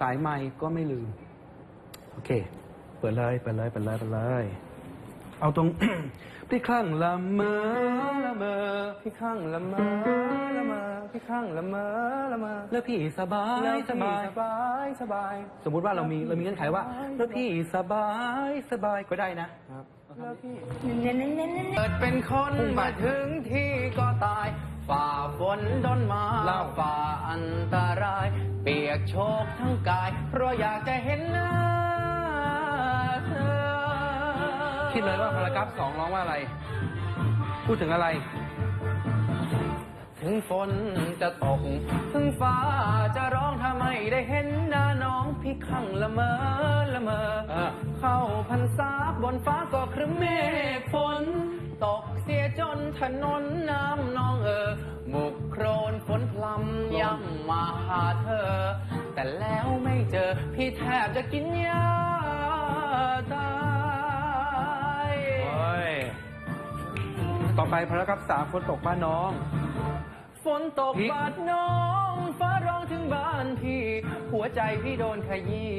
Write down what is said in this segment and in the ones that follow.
สายไม้ก็ไม่ลืม โอเค เปิดเลยเปิดเลยเปิดเลยเปิดเลย เอาตรง พี่ข้างละเมอละเมอพี่ข้างละเมอละเมอพี่ข้างละเมอละเมอแล้วพี่สบาแล้ยวสพี่บายสบายสบาย สมมุติว่าเรามีเรามีเงื่อนไขว่า แล้วพี่สบายสบายก็ได้นะครับแล้วพี่เน้นเน้นเน้นเน้นเกิดเป็นคนพุ่งไปมาถึงที่ก็ตาย ฝ่าฝนดนมาเล่าฝ่าอันตราย เปียกโชกทั้งกาย เพราะอยากจะเห็นหน้าเธอคิดเลยว่าพารากราฟสองร้องว่าอะไร พูดถึงอะไร ถึงฝนจะตก ถึงฟ้าจะร้องถ้าไม่ได้เห็นหน้าน้องพี่ข้างละเมอละเมอเออเข้าพรรษาบนฟ้าก็ครึ้มเมฆฝน ตกเสียจนถนนน้ำนองเออบุกโครนฝนพลำย่ำมาหาเธอ แต่แล้วไม่เจอ พี่แทบจะกินยาตายโอ้ยต่อไปพรากราฟสามฝนตกบ้านน้อง ฝนตกพริกบาดน้อง ฟ้าร้องถึงบ้านพี่ หัวใจพี่โดนขยี้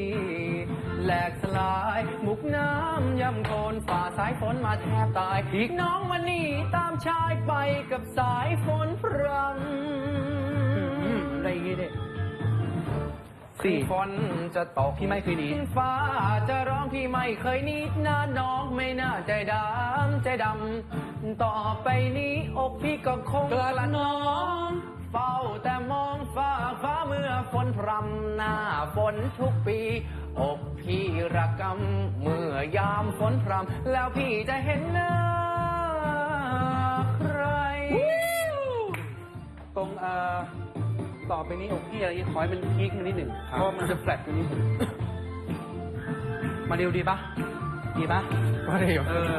แหลกสลาย มุกน้ำย่ำโคลนฝ่าสายฝนมาแทบตาย อีกน้องมันนี่ตามชายไปกับสายฝนพรอืมำอะไรอย่างงี้ดิสี่สี่ฝนจะตกพี่ไม่เคยหนีถึงฟ้าจะร้องพี่ไม่เคยหนีหน้าน้องไม่น่าใจดำใจดำต่อไปนี้อกพี่ก็คงกลัดน้อง เฝ้าแต่มองฟ้าฟ้าเมื่อฝนพรำหน้าฝนทุกปีอกพี่ระกำเมื่อยามฝนพรำแล้วพี่จะเห็นหน้าใคร ตรงเอ่อต่อไปนี้อกพี่อะไรขอให้มันพีคมานิดหนึ่งเพราะมันจะแฟลตตรงนี้หนึ่งมาเร็วดีปะดีปะก็ได้อยู่เออ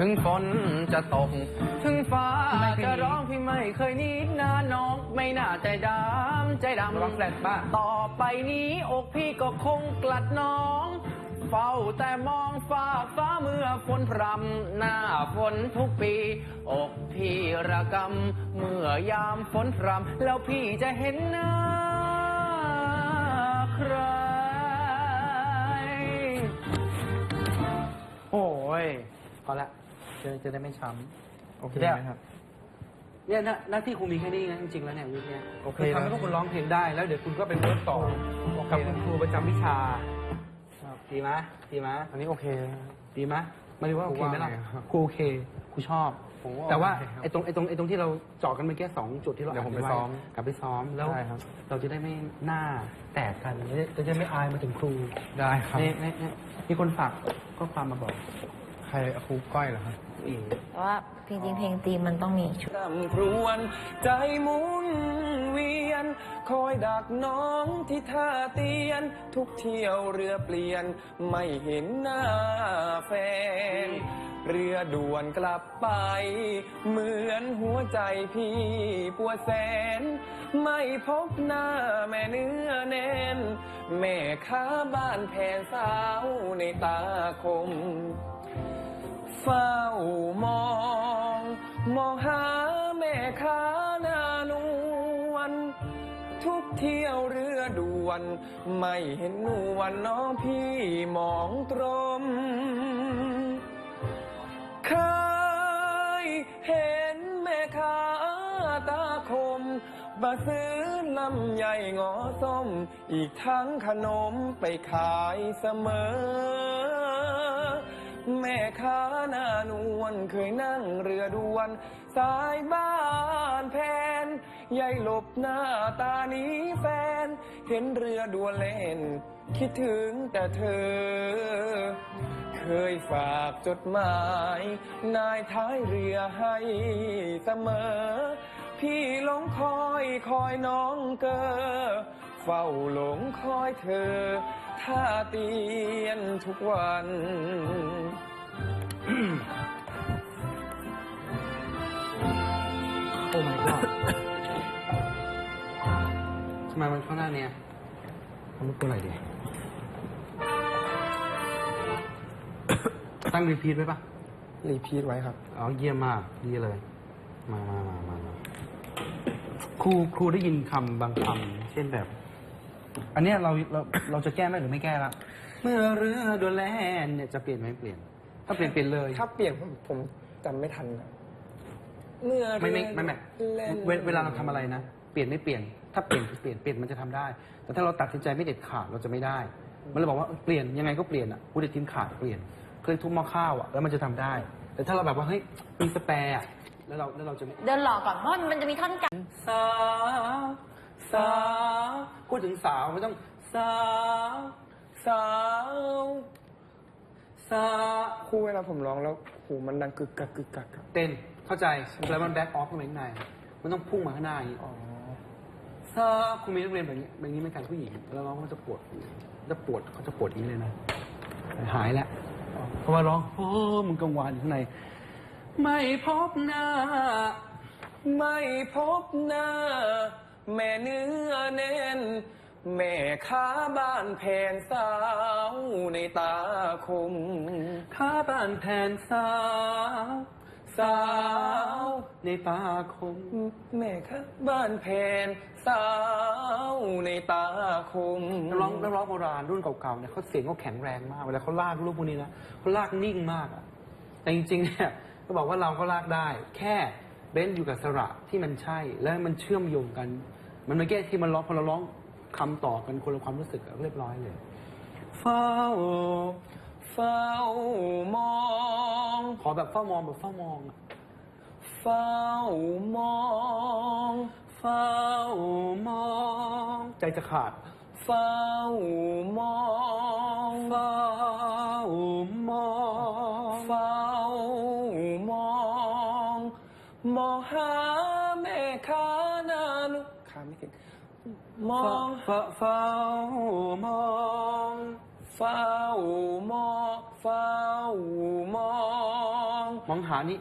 ถึงฝนจะตก ถึงฟ้าจะร้องพี่ไม่เคยนีหน้าน้องไม่น่าใจดำใจดำระวังแฟลตบ้าต่อไปนี้อกพี่ก็คงกลัดน้อง เฝ้าแต่มองฟ้าฟ้าเมื่อฝนพรำหน้าฝนทุกปี อกพี่ระกำเมื่อยามฝนพรำแล้วพี่จะเห็นหน้าใคร โอ้ยพอละ จะจะได้ไม่ช้ำโอเคได้ไหมครับ เนี่ยหน้าหน้าที่ครูมีแค่นี้นะจริงๆแล้วเนี่ยวิกเนี่ยโอเคคือทำให้พวกคุณร้องเพลงได้แล้วเดี๋ยวคุณก็เป็นเวิร์กต่อโอเคกับคุณครูประจำวิชาครับดีไหมดีไหมอันนี้โอเคดีไหมมาดูว่าโอเคไหมล่ะครูว่าไงครับครูโอเคครูชอบ ผมว่าแต่ว่าโอเคครับไอ้ตรงไอ้ตรงไอ้ตรงที่เราเจาะกันเมื่อกี้สองจุดที่เราเดี๋ยวผมดไปว้ซ้อมกลับไปซ้อมแล้ว ได้ครับ เราจะได้ไม่หน้าแตกกันจะได้ไม่อายมาถึงครูได้ครับ นี่นี่นี่มีคนฝากก็ความมาบอก ใครครูก้อยเหรอครับอีกแต่ว่าจริงๆเพลงตีมมันต้องมีชุดรำพรวนใจหมุนเวียน คอยดักน้องที่ท่าเตียน ทุกเที่ยวเรือเปลี่ยน ไม่เห็นหน้าแฟน เรือด่วนกลับไป เหมือนหัวใจพี่ปวดแสน ไม่พบหน้าแม่เนื้อแน่น แม่ค้าบ้านแผนสาวในตาคม เฝ้ามอง มองหาแม่ค้านานวลทุกเที่ยวเรือด่วน ไม่เห็นนวลน้องพี่มองตรมเคยเห็นแม่ค้าตาคมบาซื้อลำใหญ่งอส้ม อีกทั้งขนมไปขายเสมอ แม่ค้าหน้านวลเคยนั่งเรือด่วน สายบ้านแพนยายหลบหน้าตานี้แฟน เห็นเรือด่วนเล่น คิดถึงแต่เธอ เคยฝากจดหมาย นายท้ายเรือให้เสมอ พี่หลงคอยคอยน้องเกอเฝ้าหลงคอยเธอ ท่าเตียนทุกวัน โอ้ my god ทำไมมันข้างหน้าเนี่ยทำตัวอะไรดี ตั้งรีพีทไว้ปะรีพีทไว้ครับ อ๋อ เยี่ยมมาก ดีเลย มามามามามาครู ครูได้ยินคำบางคำเช่นแบบ อันเนี้ยเราเราเราจะแก้ไหมหรือไม่แก้ละเมื่อเรือโดนแล่นเนี่ยจะเปลี่ยนไหมเปลี่ยน ถ้าเปลี่ยนเปลี่ยนเลย ถ้าเปลี่ยนผมผมจำไม่ทันนะเมื่อไม่ไม่ไม่ไม่เล่นเวเวลาเราทำอะไรนะ เปลี่ยนไม่เปลี่ยน ถ้าเปลี่ยนคือเปลี่ยนเปลี่ยนมันจะทำได้ แต่ถ้าเราตัดสินใจไม่เด็ดขาดเราจะไม่ได้ มันเลยบอกว่าเออเปลี่ยนยังไงก็เปลี่ยนอะกูจะกินขาดเปลี่ยนเคยทุบหม้อข้าวอะแล้วมันจะทำได้ แต่ถ้าเราแบบว่าเฮ้ยมีสแปร์อะแล้วเราแล้วเราจะไม่ เดินหลอกก่อนเพราะมันจะมีท่อนกลาง สาวสาว พูดถึงสาวไม่ต้อง สาว สาว สาว ครู่เวลาผมร้องแล้วหูมันดังกึกกักกึกกักครับ เต้นเข้าใจแล้วมันแบ็คออฟเข้ามาข้างใน มันต้องพุ่งมาข้างหน้าอย่างนี้อ๋อซาคุณมีนักเรียนแบบนี้แบบนี้เหมือนกันผู้หญิงแล้วร้องเขาจะปวดจะปวดเขาจะปวดอย่างนี้เลยนะหายแล้วเพราะว่าร้องโอ้มึงกังวานอยู่ข้างใน ไม่พบหน้า ไม่พบหน้า แม่เนื้อแน่นแม่ค้าบ้านแผนสาวในตาคม ข้าบ้านแทนสาว สาว ในป่าคงแม่ค้าบ้านแผนสาวในตาคมนักร้องนักร้องโบราณรุ่นเก่าๆเนี่ยเขาเสียงเขาแข็งแรงมากเวลาเขาลากรูปพวกนี้นะเขาลากนิ่งมากอะแต่จริงๆเนี่ยก็บอกว่าเราก็ลากได้ แค่เบ้นอยู่กับสระที่มันใช่และมันเชื่อมโยงกัน มันไม่แก้ที่มันร้องพอเราร้องคำต่อกันคนละความรู้สึกเรียบร้อยเลย เฝ้า เฝ้ามอง ขอแบบเฝ้ามองแบบเฝ้ามองอะเฝ้ามอง เฝ้ามอง ใจจะขาด เฝ้ามอง เฝ้ามอง เฝ้ามอง มองหาแม่ค้า มองเฝ้าเฝ้ามองเฝ้ามองเฝ้ามองมองหานี่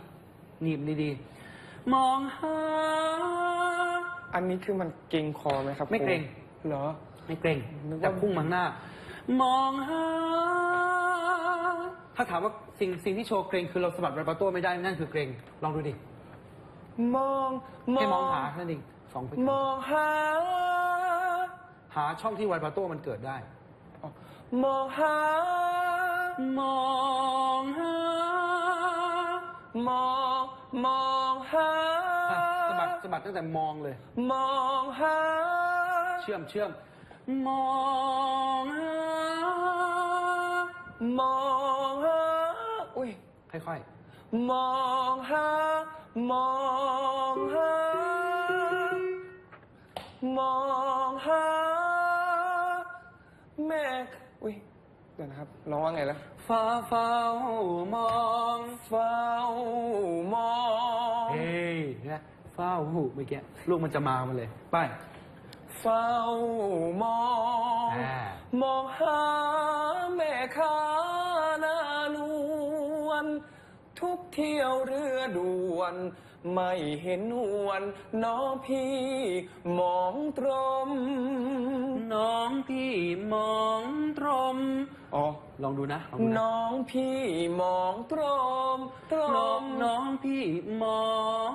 หนีบดีๆมองหา อันนี้คือมันเกรงคอไหมครับไม่เกรงคเหรอ ไม่เกรงนึกว่า แต่พุ่งมาข้างหน้า มองหา ถ้าถามว่าสิ่งสิ่งที่โชว์เกรงคือเราสะบัดไวปาโต้ไม่ได้นั่นคือเกรง ลองดูดิมองแค่มองหานั่นเองสองไปมองหา หาช่องที่ไวปาโต้มันเกิดได้อ๋อมองหา มองหา มอง มองหา อะสะบัดสะบัดตั้งแต่มองเลย มองหา เชื่อมเชื่อม มองหา มองหา อุ้ย ค่อยมองหา มองหา มองหา เดี๋ยวนะครับร้องว่าไงแล้วๆฟ้าเฝ้ามองเฝ้ามองเฮ้ยนะเฝ้าหูเมื่อกี้ลูกมันจะมามาเลย ไป เฝ้ามอง อ่ามองหาแม่ค้า ทุกเที่ยวเรือด่วน ไม่เห็นนวลน้องพี่มองตรม น้องพี่มองตรม อ๋อ ลองดูนะลองดูนะน้องพี่มองตรม ตรน้องม น้องพี่มอง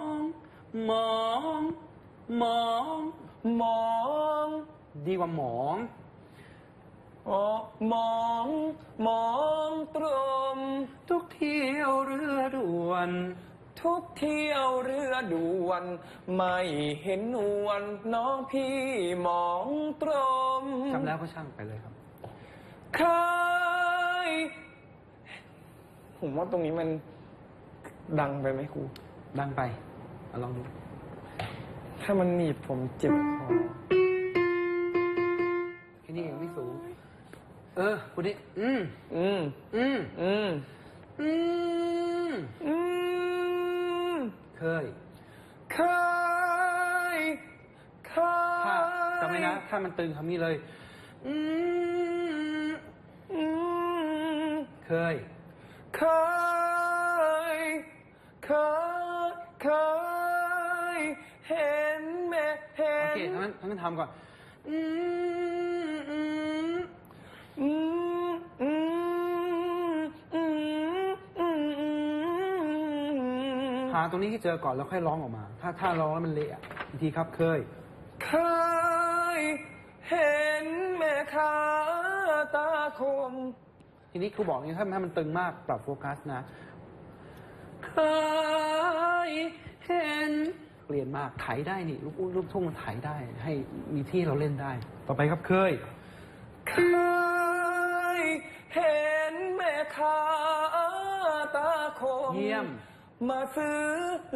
มอง มอง มอง ดีกว่าหมอง อ๋อมองมองตรม ทุกเที่ยวเรือด่วน ทุกเที่ยวเรือด่วน ไม่เห็นนวลน้องพี่มองตรมจำแล้วก็ช่างไปเลยครับ เคยผมว่าตรงนี้มันดังไปไหมครู ดังไปเอาลองดู ถ้ามันหนีบผมเจ็บคอ ออคุณนี่อืม อืม อืม อืม อืม อืม เคย เคย เคยถ้าจำไว้นะ ถ้ามันตึงคำนี้เลย อืม อืม เคย เคย เคย เคย เห็นแม่เห็โอนเคทั้งนั้นทั้งนั้นทำก่อน อืมอืม อืมอืมอืมอื หาตรงนี้ให้เจอก่อนแล้วค่อยร้องออกมา ถ้าถ้าร้องแล้วมันเละอะอีกทีครับเคย เคย เห็นแม่ค้าตาคม ทีนี้ครูบอกอย่างนี้ถ้าถ้ามันตึงมากปรับโฟกัสนะ เคย เห็น เปลี่ยนมากไถได้นี่ลูกลูกทุ่งมันไถได้ ให้มีที่ให้เราเล่นได้ ต่อไปครับเคย เคย เห็นแม่ค้าตาคม เยี่ยม มาซื้อ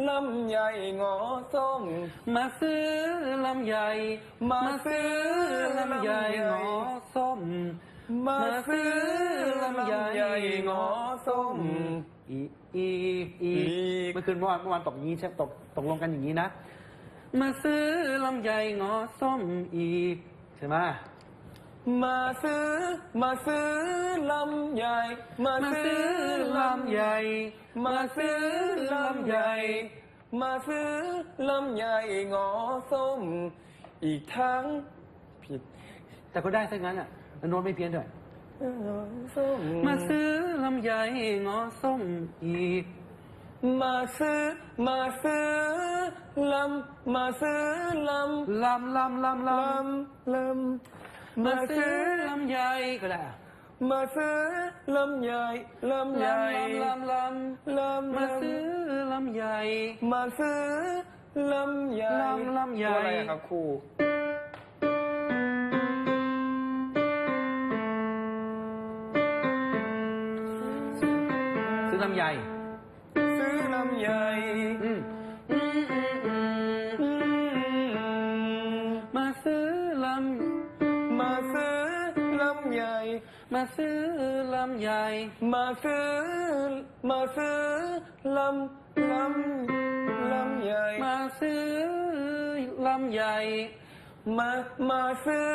ลำใหญ่งอส้ม มาซื้อลำใหญ่ มาซื้อลำใหญ่งอส้ม มาซื้อลำใหญ่งอส้ม อีกอีกอีอีกกเมื่อคืนเมื่อวานเมื่อวานตกอย่างนี้ใช่ตกตกลงกันอย่างนี้นะ มาซื้อลำใหญ่งอส้มอีกใช่ไหม มาซื้อ มาซื้อลำใหญ่ มามาซื้ซื้ออลำลำใหญ่ มาซื้อลำใหญ่ มาซื้อลำใหญ่งอส้ม อีกทั้งผิด แต่ก็ได้ซะงั้นอะแล้วโน้ตไม่เพี้ยนด้วย ส้มมาซื้อลำใหญ่งอส้มอีก มาซื้อ มาซื้อลำ มาซื้อลำลำลำลำลลำลำำ มาซื้อลำใหญ่ก็ได้อะมาซื้อลำใหญ่ลำใหญ่ลำลำลำลำมาซื้อลำใหญ่มาซื้อลำใหญ่ลำลำใหญ่ตัวอะไรครับครูซื้อลำใหญ่ซื้อลำให มาซื้อลำใหญ่ มาซื้อ มาซื้อลำลำลำใหญ่ มาซื้อลำใหญ่ มามาซื้อ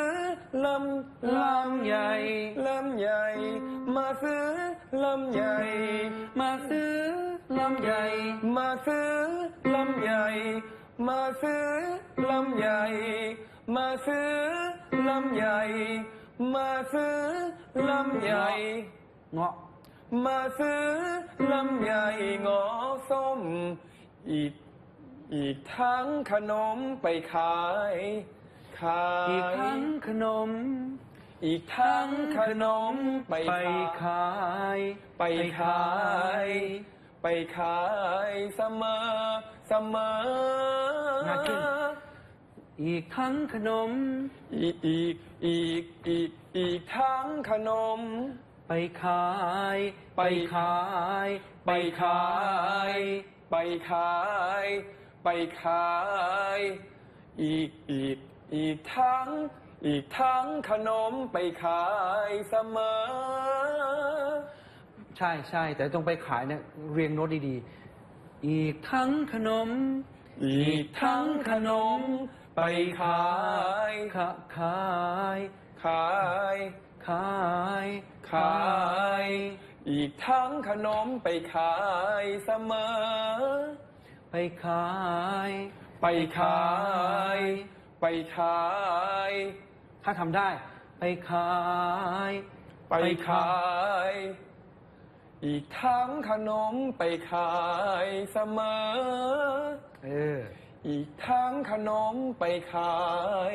ลำลำใหญ่ลำใหญ่ มาซื้อลำใหญ่ มาซื้อลำใหญ่ มาซื้อลำใหญ่ มาซื้อลำใหญ่ มาซื้อลำใหญ่ มาซื้อลำใหญ่ เงาะมาซื้อลำใหญ่งอส้ม อีก อีกทั้งขนมไปขาย ขาย อีกทั้งขนม อีกทั้งขนมไปไปขายขายไปขาย ไปขายเสมอเสมอง่ายขึ้น อีกทั้งขนม อีกอีกอีกอีกอีกทั้งขนม ไปขาย ไปขาย ไปขาย ไปขาย ไปขาย อีกอีกอีกทั้ง อีกทั้งขนมไปขายเสมอ ใช่ใช่แต่ต้องไปขายเนี่ยเรียงโน้ตดีๆ อีกทั้งขนม อีกทั้งขนม ไปขายขะขายขายขายขาย อีกทั้งขนมไปขายเสมอ ไปขาย ไปขาย ไปขาย ถ้าทำได้ ไปขาย ไปขาย อีกทั้งขนมไปขายเสมอ เออ อีกทั้งขนมไปขาย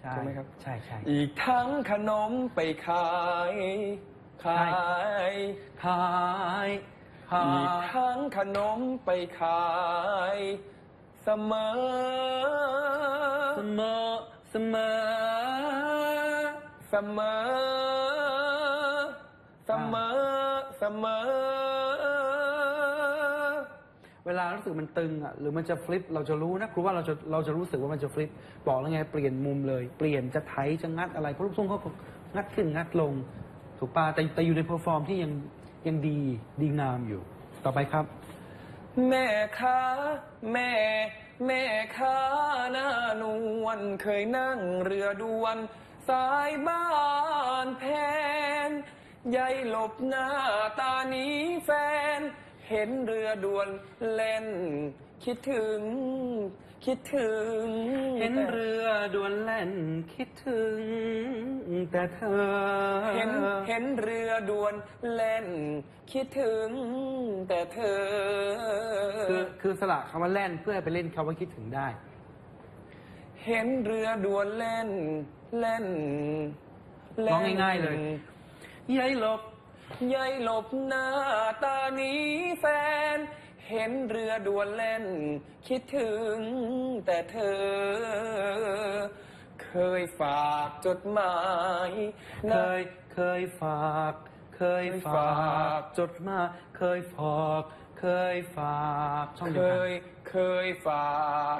ใช่ถูกไหมครับ ใช่ใช่อีกทั้งขนมไปขายขายขายขายอีกทั้งขนมไปขายเสมอเสมอเสมอเสมอเสมอเสมอ เวลารู้สึกมันตึงอะหรือมันจะฟลิปเราจะรู้นะครูว่าเราจะเราจะรู้สึกว่ามันจะฟลิปบอกแล้วไงเปลี่ยนมุมเลย เปลี่ยนจะไถจะงัดอะไรเพราะลูกทุ่งเขางัดขึ้นงัดลง ถูกปะแต่แต่อยู่ในเพอร์ฟอร์มที่ยังยังดีดีงามอยู่ ต่อไปครับ แม่ค้าแม่ แม่ค้าหน้านวลเคยนั่งเรือด่วน สายบ้านแพนยายหลบหน้าตาหนี้แฟน เห็นเรือด่วนเล่น คิดถึง คิดถึง เห็นเรือด่วนแล่นคิดถึง แต่เธอ เห็นเห็นเรือด่วนเล่น คิดถึง แต่เธอ คือคือสละคำว่าแล่นเพื่อไปเล่นคำว่าคิดถึงได้ เห็นเรือด่วนเล่นเล่นล่นร้องง่ายๆเลยยายหลบ ยายหลบหน้าตาหนี้แฟน เห็นเรือด่วนเล่น คิดถึงแต่เธอ เคยฝากจดหมายเคยเคยฝาก เคยฝาก จดมาเคยฝาก เคยฝากช่องเคเดียวกันยเคยฝา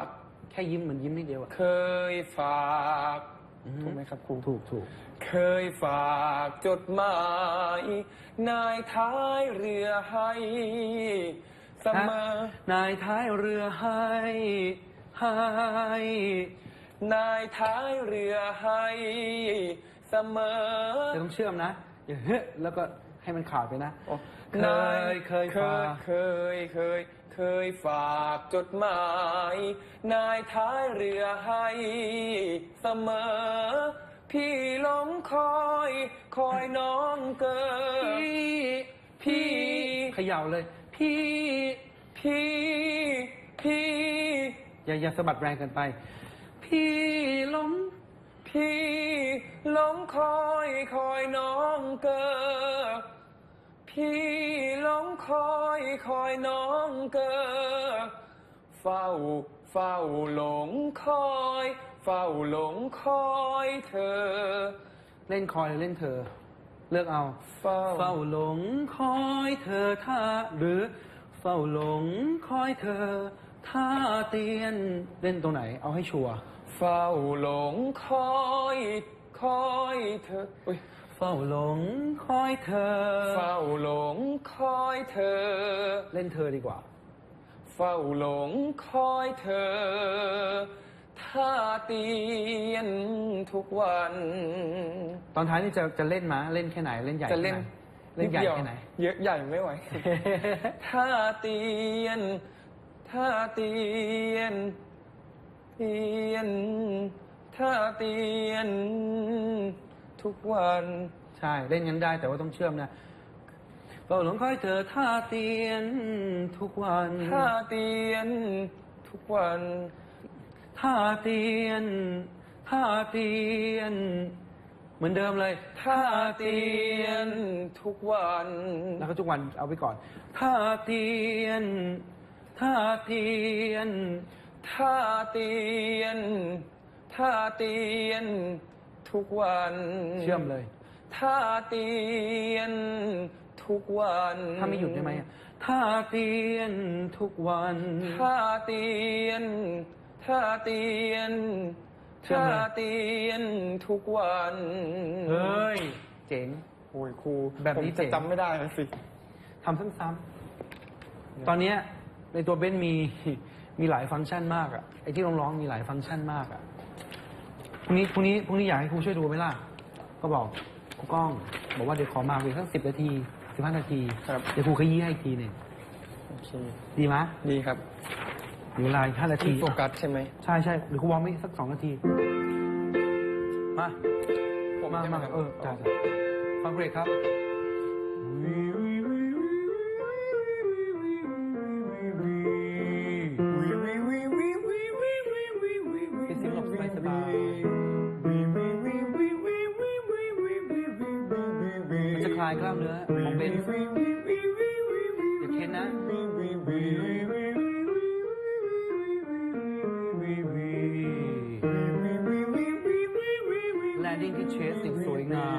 ก แค่ยิ้มเหมือนยิ้มนิดเดียวอะเคยฝากอือฮึ ถูกไหมครับครูถูกถูกเคยฝากจดหมาย นายท้ายเรือให้เสมอนายท้ายเรือให้ให้นายท้ายเรือให้เสมอจะต้องเชื่อมนะอย่าเฮ้แล้วก็ให้มันขาดไปนะเคยเคยเคฝายกเคยเคย เคยฝากจดหมาย นายท้ายเรือให้เสมอ พี่หลงคอย คอยน้องเกิดพี่พี่เขย่าเลย พี่ พี่ พี่ อย่าอย่าสะบัดแรงเกินไป พี่ล้มพี่หลงคอย คอยน้องเกิด พี่หลงคอยคอยน้องเกิดเฝ้าเฝ้าหลงคอย เฝ้าหลงคอยเธอ เล่นคอยหรือเล่นเธอ เลือกเอา เฝ้า เฝ้าหลงคอยเธอท่าหรือ เฝ้าหลงคอยเธอท่าเตียนเล่นตรงไหน เอาให้ชัวร์เฝ้าหลงคอย คอยเธออุ๊ย เฝ้าหลงคอยเธอ เฝ้าหลงคอยเธอ เล่นเธอดีกว่า เฝ้าหลงคอยเธอท่าเตียนทุกวัน ตอนท้ายนี่จะจะเล่นมาเล่นแค่ไหนเล่นใหญ่จะเล่นแค่ไหนเล่นใหญ่ดดียวแค่ไหน เยอะใหญ่ไม่ไหวท่าเตียนท่าเตียนเตียนท่าเตียน ทุกวัน ใช่เล่นงั้นได้แต่ว่าต้องเชื่อมนะเฝ้าหลงคอยเธอท่าเตียนทุกวันท่าเตียน ทุกวันท่าเตียนท่าเตียน เหมือนเดิมเลยท่าเตียน ทุกวันแล้วก็ทุกวันเอาไว้ก่อนท่าเตียนท่าเตียนท่าเตียนท่าเตียน ทุกวัน เชื่อมเลยท่าเตียนทุกวันถ้าไม่หยุดได้ไหมอะท่าเตียนทุกวันท่าเตียนท่าเตียนเชื่อมท่าเลยเตียนทุกวัน เฮ้ย เจ๋งโอ้ยครูแบบนี้ผมเจ๋จะงจำไม่ได้นะสิ ทำซ้ำๆตอนเนี้ยในตัวเบนซ์มีมีหลายฟังก์ชันมากอะไอที่ร้องๆมีหลายฟังก์ชันมากอะ พรุ่งนี้พรุ่งนี้พรุ่งนี้อยากให้ครูช่วยดูไหมล่ะ ก็บอกครูก้อง บอกว่าเดี๋ยวขอมาเพียงสักสิบนาทีสิบห้านาที ครับ เดี๋ยวครูขยี้ให้อีกทีหนึ่งโอเค ดีไหมดีครับมีเวลาอีกห้านาที ที่โฟกัสใช่ไหมใช่ใช่เดี๋ยวครูวอร์มไม่สักสองนาที มาผมมาใช่ไหมาครับเออจ้าจ้าฟังเบรกครับ แลนดิ้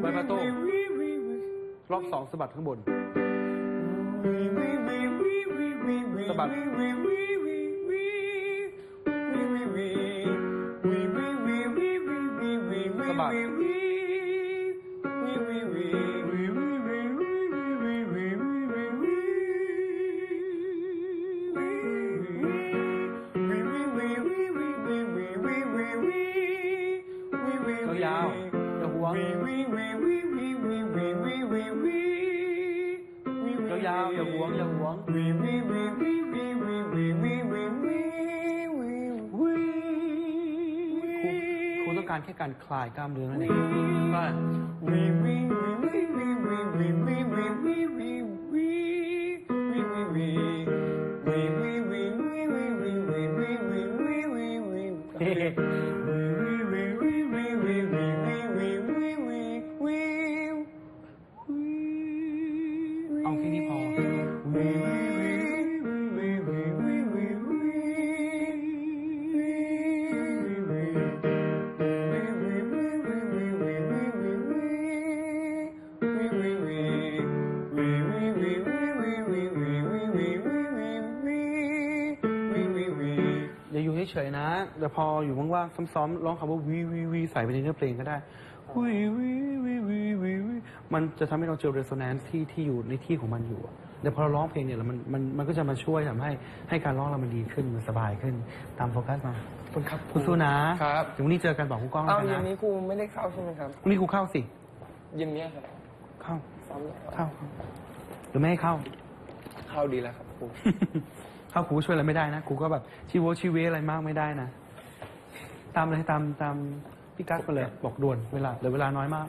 เปิดประตู รอบสองสะบัดข้างบน ๆอย่าหวงยาวๆอย่าหวงอย่าหวงครูครูต้องการแค่การคลายกล้ามเนื้อนั่นเองว่าเอา เฉยๆนะเดี๋ยวพออยู่ว่างๆซ้อมๆร้องคำว่าวีวีวีใส่ไปในเนื้อเพลงก็ได้วีวีวีวีวีวีมันจะทำให้เราเจอเรโซแนนซ์ที่ที่อยู่ในที่ของมันอยู่อะเดี๋ยวพอเราร้องเพลงเนี่ยแล้วมันมันมันก็จะมาช่วยทำให้ให้การร้องเรามันดีขึ้นมันสบายขึ้นตามโฟกัสมาคุณครับคุณสู้นะครับ เดี๋ยววันนี้เจอกันบอกคุณก้องเอากันเย็นนะนี้ครูไม่ได้เข้าใช่ไหมครับวันนี้ครูเข้าสิเย็นเนี้ยครับเข้าซ้อมแล้วเข้าเข้าหรือไม่ให้เข้า เข้าดีแล้วครับ ครูเข้าครูก็ช่วยอะไรไม่ได้นะครูก็แบบชีวชีเวอะไรมากไม่ได้นะ ตามเลยตามตามพี่กั๊กไปเลยบอกด่วนเวลาเหลือเวลาน้อยมาก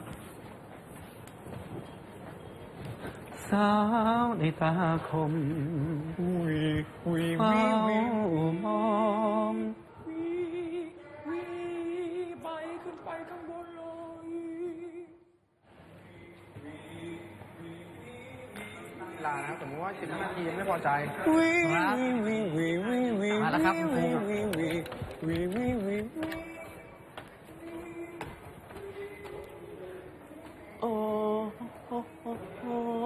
สาวในตาคมวีวีเฝ้าวีวีมอง ลานะสมมติว่าสิบนาทียังไม่พอใจวีครับวีวีวีวีมาแล้วครับคุณครูวีวีวีวีวีโอ้โอ้โอ้